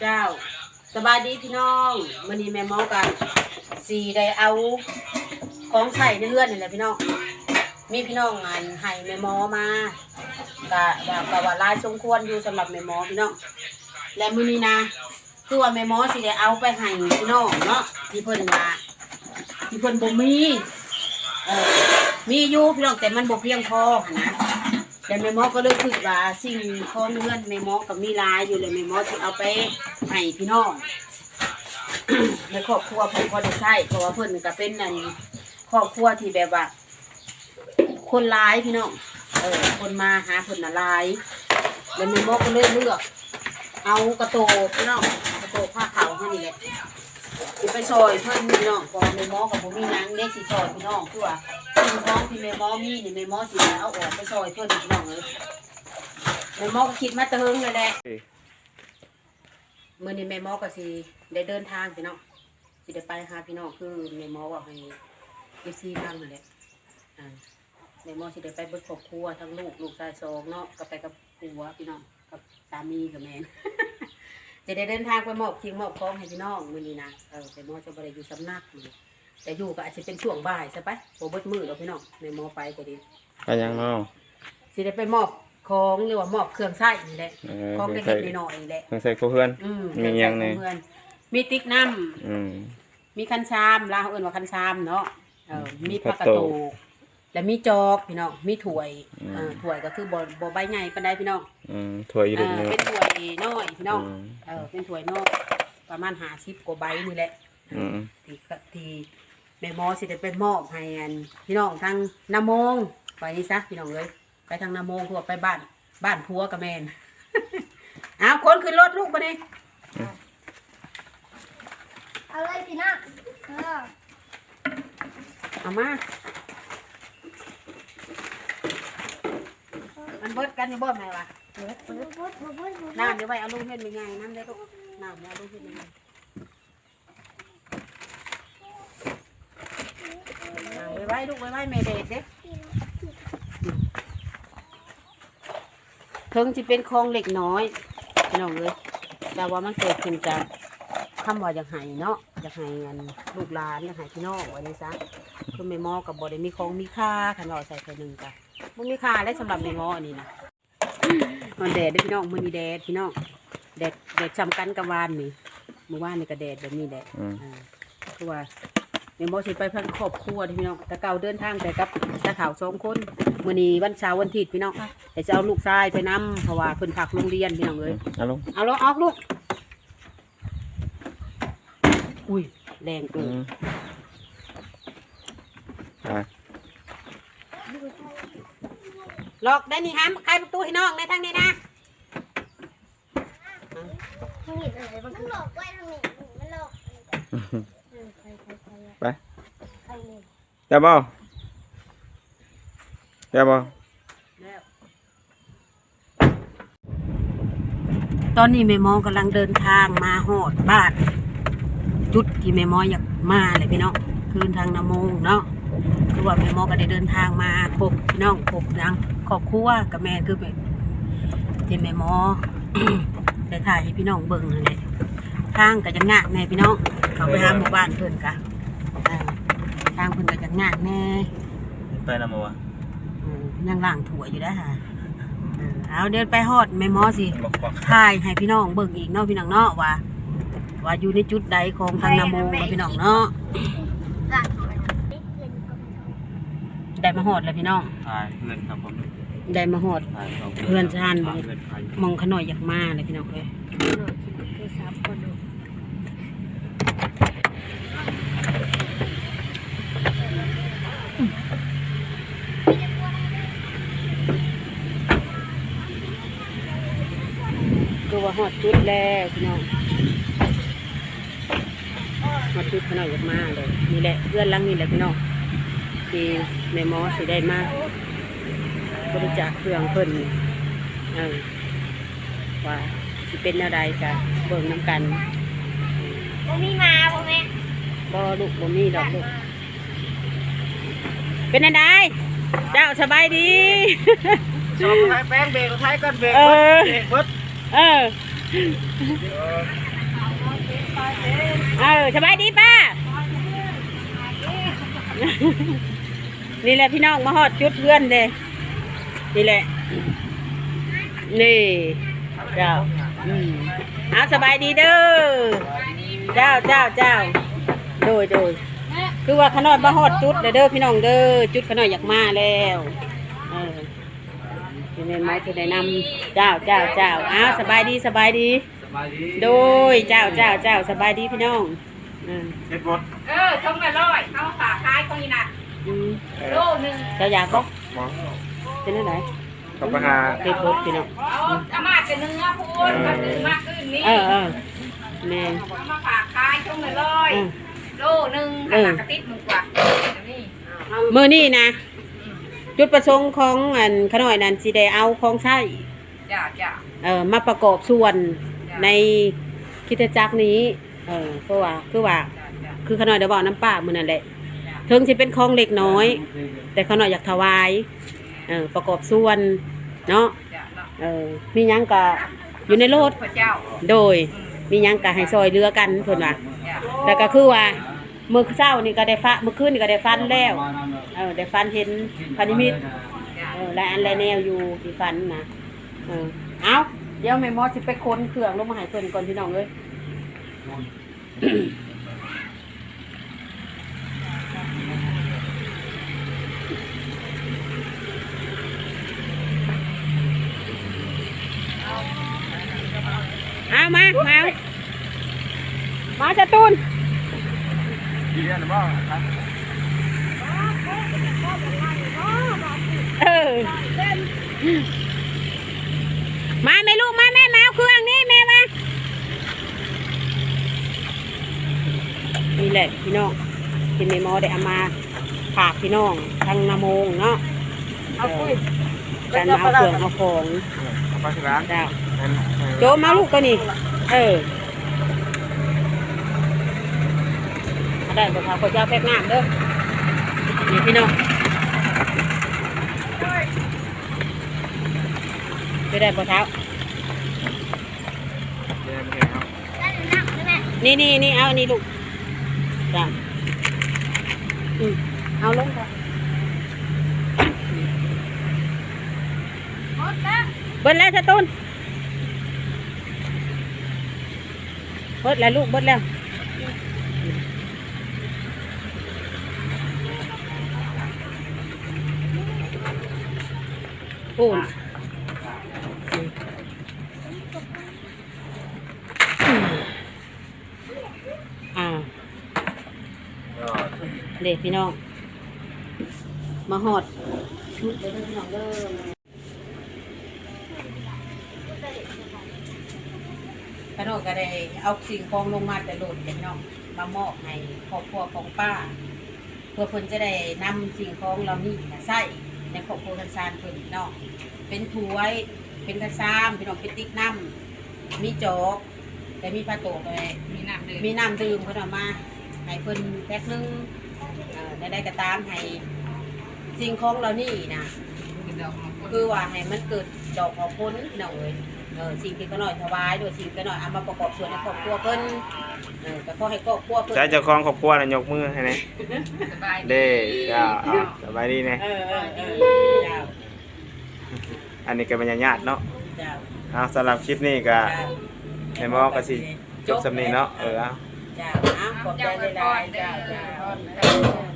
เจ้า สบายดีพี่น้องมื้อนี้แม่หมอกันสีได้เอาของใช้ในเรือนนี่แหละพี่น้อง มีพี่น้องงานให้แม่หมอมาก็แบบก็ว่าลายสมควรอยู่สำหรับแม่หมอพี่น้อง และมื้อนี้นะคือว่าแม่หมอสิได้เอาไปให้พี่น้องเนาะที่เพิ่นว่าที่เพิ่นบ่มีเออมีอยู่พี่น้องแต่มันบ่เพียงพอหั้นนะ แต่แม่หมอก็เลยคิดว่าสิ่งของเงินแม่หมอก็มีหลายอยู่เลยแม่หมอสิเอาไปให้พี่น้อง ในครอบครัวเพิ่นพอได้ใช้เพราะว่าเพิ่นก็เป็นนั่นครอบครัวที่แบบว่า คนหลายพี่น้องเออคนมาหาเพิ่นน่ะหลายแล้วแม่หมอก็เลยเลือก เอากระโตพี่น้องกระโตผ้าขาวให้นี่แหละสิไปซอยเพิ่นพี่น้องพอแม่หมอก็บ่มีหยังเด็กสิซอยพี่น้องคือว่า สิ่งของที่แม่หมอมีนี่แม่หมอสิเอาออกไปซอยเพิ่นพี่น้องเอ้ยแม่หมอก็คิดมาแตะเฮิงเลยแหละมื่อนี้แม่หมอก็สิได้เดินทางพี่น้องสิได้ไปหาพี่น้องคือแม่หมอว่าให้เอฟซีฟังนั่นแหละอ่าแม่หมอสิได้ไปเบิดครอบครัวทั้งลูกลูกชายสองเนาะก็ไปกับผัวพี่น้องกับสามีกับแม่จะได้เดินทางไปมอบคิงมอบของให้พี่น้องมื่อนี้นะเออแต่หมอจะบ่ได้อยู่สำนักมื้อนี้ แต่อยู่ก็อาจจะเป็นช่วงบ่ายใช่ปะโบเบิดมือเราพี่น้องแม่หมอไปก็ดีไปยังน้องสิได้ไปมอบของหรือว่ามอบเครื่องใช้นี่แหละเออของเพิ่เล็งกใส่ๆน้อยๆนี่แหละเพิ่งใส่ครัวเพื่อน อืมมีหยังแน่เพื่อนมีติ๊กน้ำอืมมีคันชามลาวเอิ้นว่าคันชามเนาะเออมีผักกระผักโตโตกและมีจอกพี่น้องมีถ้วยอืม เออถ้วยก็คือบ่บ่ใบใหญ่ปานใดพี่น้องอืมถั่วอีเอลูกอนี่เป็นถ้วยน้อยพี่น้องอืม เออเป็นถ้วยน้อยประมาณ50กว่าใบนี่แหละ อืม ที่ก็ที่ แม่หมอสิได้ไปมอบให้อันพี่น้องทางนาโมงไปนี่ซะพี่น้องเอ้ยไปทางนาโมงเพื่อไปบ้าน บ้านผัวกับแม่นเอาคนขึ้นรถลูกมาดิเอาเลยพี่น้องเออเอามา มันเบิดกันอยู่บ่แม่วะปุ๊บปุ๊บปุ๊บปุ๊บปุ๊บน้ำเดี๋ยวไว้เอาลูกเห็นเป็นไงน้ำได้ลูกน้ำเดี๋ยวเอาลูกเห็นเป็นไงน้ำไว้ไว้ ลูกไว้ไว้เมเดดเด้ถึงจะเป็นคลองเล็กน้อยพี่น้องเลยแต่ว่ามันเกิดขึ้นจากคำว่าอยากให้เนาะอยากให้เงินลูกหลานอยากให้พี่น้องไว้นี่ซะคือแม่หมอกับบอได้มีของมีค่าขันเราใส่คนหนึ่งกันมันมีค่าได้สำหรับแม่หมออันนี้นะมันแดดเด้อพี่น้องมือนี้แดดพี่น้องแดดแดดจำกันกับวานนี่เมื่อวานนี่ก็แดดแบบนี้แดดอืมอ่าคือว่า แม่หมอสิไปพันครอบครัวเด้อพี่น้องแต่เก่าเดินทางแต่กับตาขาวสองคนมื้อนี้วันเช้าร์วันอาทิตย์พี่น้องแต่จะเอาลูกชายไปนํเพราะว่าเพิ่นพักโรงเรียนพี่น้องเอ้ยเอาลงเอาลงออกลูกอุ้ยแรงอืเกินมไปล็อกได้นี่ฮะใครประตูให้น้องในทางนี้นะมันเห็นอะไรบ้างมันหลอกไว้ทางนี้มันหลอก ไปใครเนี่ยเดี๋ยวบ่เดี๋ยวบ่ตอนนี้แม่หมอกำลังเดินทางมาหอดบ้าน จุดที่แม่หมออยากมาเลยพี่น้องคืนทางนาโมงเนาะคือว่าแม่หมอก็ได้เดินทางมาพบพี่น้องพบทางครอบครัวกับแม่คือแบบที่แม่หมอได้ถ่ายให้พี่น้องเบิ่งนั่นแหละทางก็จะงากแน่พี่น้องเขาไปหาหมู่บ้านเพิ่อนกะอ่าทางเพิ่นก็จะงากแน่ไปนำมาวะอืมยังล่างถั่วอยู่ได้อฮะเออเอาเดินไปฮอดแม่หมอสิบอกบอกถ่ายให้พี่น้องเบิ่งอีกเนาะพี่น้องเนาะว่า ว่าอยู่ในจุดใดของทางนาโมงเนาะพี่น้องเนาะหลังของมันไม่เกินก็ไม่ต้องได้มาฮอดแล้วพี่น้องถ่ายเพื่อนครับผมได้มาฮอดถ่ายสงเพื่อนชาญถ่ายเพื่อนถ่ายมองขน่อยอยากมาเลยพี่น้องเอ้ยคือซับคนดู คื อว่าฮอดจุดแล้วพี่น้องฮอดจุดขน่อยอยากมาเลยนี่แหละเพื่อนหลังนี่แหละพี่น้องที่แม่หมอสิได้มาบริจาคเครื่องเพิ่นเออว่าสิเป็นอะไรกันเบิ่งน้ำกันบ่มีมาบ่แม่บ่ลูกบ่มีดอกลูกเป็นอันใดเจ้าสบายดีชมท้ายแป้งเบรกท้ายก้อนเบรกเออเบรกเบิดเออ เออสบายดีป้า นี่แหละพี่น้องมาฮอดจุดเพื่อนเด้นี่แหละ นี่เจ้าอืมเอาสบายดีเด้อเจ้าเจ้าเจ้าโดยโดยคือว่าขนอยมาฮอดจุดเด้อพี่น้องเด้อจุดขนอยอยากมาแล้วเออ ที่แม่ไม้ที่ได้นำเจ้าเจ้าเจ้าอ้าวสบายดีสบายดีโดยเจ้าเจ้าเจ้าสบายดีพี่น้องอืมเฮ็ดบดเออชงละร้อยเอาฝากขายคนนี้นะอืมโลหนึ่งเจ้าอยากบอกหมอเป็นอะไรเขาไปหาเด็ดบดพี่น้องเอาอามาจะเนื้อพูนมาตื่นมากขึ้นนี่เออเออแม่เอามาฝากขายชงละร้อยอืมโลหนึ่งเออหนักกระติบมึงกว่านี่ มือนี่นะ จุดประสงค์ของอันขน่อยนั้นสิได้เอาของใช้จ้าจ้าเอ่อมาประกอบส่วนในคริดจักรนี้ เออเพราะว่าคือว่า จ้าจ้าคือขน่อยเดี๋ยวบอกน้ำป้ามือนั่นแหละถึงสิเป็นของเล็กน้อย แต่ขน่อยอยากถวาย เออประกอบส่วน เนาะจ้าเนาะเออมีหยังกะอยู่ในรถพระเจ้าโดย อืมมีหยังกะให้ซอยเรือกันเพิ่นว่าจ้าแต่ก็คือว่า มื้อเช้านี่ก็ได้ฟ้ามื้อคืนนี่ก็ได้ฟันแล้วเออได้ฟันเห็นพันิมิตเออหลายอันหลายแนวอยู่ที่ฟันนะเออเอาเดี๋ยวแม่มอสิไปค้นเครื่องลงมาให้เพิ่นก่อนพี่น้องเอ้ยเอามา มาเอามาจะตูน ยนหรือเปล่าครับเออมาแม่ลูกมาแม่มาเอาเครื่องนี่แม่มานี่แหละพี่น้องที่แม่หมอได้เอามาฝากพี่น้องทางนาโมงเนาะเอาคุยกันมาเอาเครื่องเอาของเอาไปที่ร้านเจ้านั่นโจมมาลูกก็นี่เออเอา ได้บ่ทาข้าวเจ้าแพ็กน้ำเด้อนี่พี่น้องไปได้บ่เท้าเรียนเห็นครับนี่นี่นี่เอาอันนี่ลูกจ้ะอืมเอาลงก่อนเบิดแล้วสตูนเบิดแล้วลูกเบิดแล้ว ปูนอ่าเด็กพี่น้อง มาหอดชุดเด้อพี่น้องเด้อพนก็ได้เอาสิ่งของลงมาแต่โหลดเด็กน้องมามอบให้ครอบครัวของป้า เพื่อเพิ่นจะได้นำสิ่งของเหล่านี้มาใส่ ในครอบครัวกันซานเพิ่นพี่น้องเป็นถ้วยเป็นกระซามพี่น้องเป็นติ๊กน้ำมีจอกแต่มีผ้าโตกเลยมีน้ำดื่มมีน้ำดื่มเพิ่นเอามาให้เพิ่นแพ็คหนึงเอ่อได้ได้กระตามให้สิ่งของเรานี่นะคือดอกมะกรูดคือว่าให้มันเกิดดอกออกผลพี่น้องเอ้ยเออสิ่งที่ก็หน่อยถวายด้วยสิ่งก็หน่อยเอามาประกอบส่วนในครอบครัวเพิ่นเออก็ขอให้ครอบครัวเพิ่นใช้เจ้าของครอบครัวน่ะยกมือให้นะสบายเด้เจ้าเอาสบายดีนะเออเออเออเจ้าอันนี้ก็เป็นญาติๆเนาะเจ้าเอาสำหรับคลิปนี้ก็เจ้าในหมอก็สิจบสำนี้เนาะเออเอา เจ้าเอาขอบใจหลายๆเจ้าเจ้าจ้า